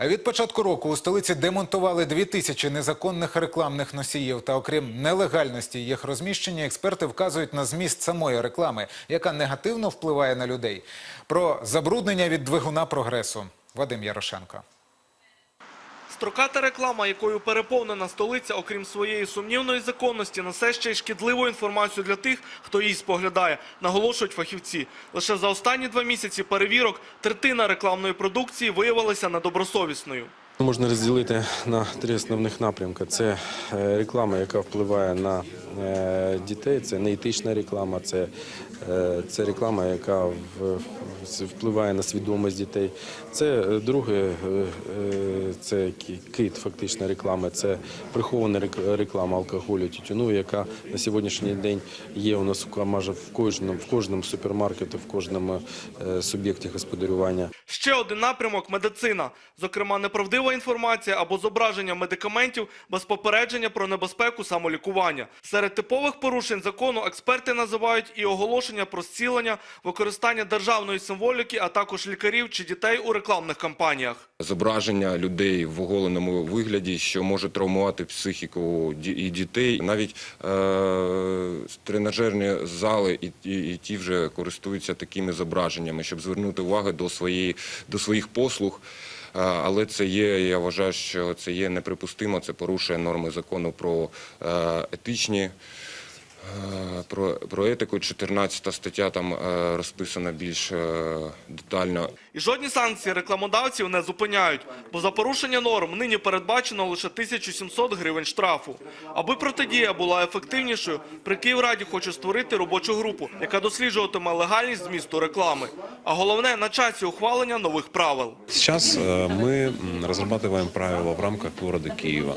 Від початку року у столиці демонтували дві тисячі незаконних рекламних носіїв. Та окрім нелегальності їх розміщення, експерти вказують на зміст самої реклами, яка негативно впливає на людей. Про забруднення від двигуна прогресу. Вадим Ярошенко. Строката реклама, якою переповнена столиця, окрім своєї сумнівної законності, несе ще й шкідливу інформацію для тих, хто її споглядає, наголошують фахівці. Лише за останні два місяці перевірок третина рекламної продукції виявилася недобросовісною. Можна розділити на три основних напрямки. Це е, реклама, яка впливає на е, дітей, це неетична реклама, це, е, це реклама, яка впливає на свідомість дітей. Це друге, це кит фактично реклами, це прихована рек- реклама алкоголю, тютюну, яка на сьогоднішній день є у нас у- майже в кожному, в кожному супермаркеті, в кожному е, суб'єкті господарювання. Ще один напрямок – медицина. Зокрема, неправдива інформація або зображення медикаментів без попередження про небезпеку самолікування. Серед типових порушень закону експерти називають і оголошення про зцілення, використання державної символіки, а також лікарів чи дітей у рекламних кампаніях. зображення людей в оголеному вигляді, що може травмувати психіку і дітей. Навіть е, тренажерні зали і, і, і ті вже користуються такими зображеннями, щоб звернути увагу до, своєї, до своїх послуг. Е, Але це є, я вважаю, що це є неприпустимо, це порушує норми закону про е, етичні. е, Про, про етику 14 стаття там е, розписана більш е, детально. І жодні санкції рекламодавців не зупиняють, бо за порушення норм нині передбачено лише 1700 гривень штрафу. Аби протидія була ефективнішою, при Київраді хоче створити робочу групу, яка досліджуватиме легальність змісту реклами. А головне – на часі ухвалення нових правил. Сейчас э, мы м, разрабатываем правила в рамках города Киева.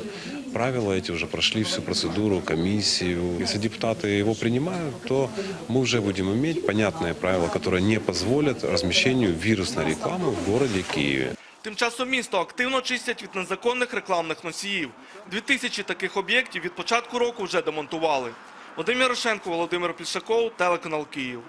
Правила эти уже прошли всю процедуру, комиссию. Если депутаты его принимают, то мы уже будем иметь понятные правила, которые не позволят размещению вирусной рекламы в городе Киеве. Тим часом місто активно чистять від незаконних рекламних носіїв. Дві тисячі таких об'єктів від початку року вже демонтували. Вадим Ярошенко, Володимир Пішаков, телеканал Київ.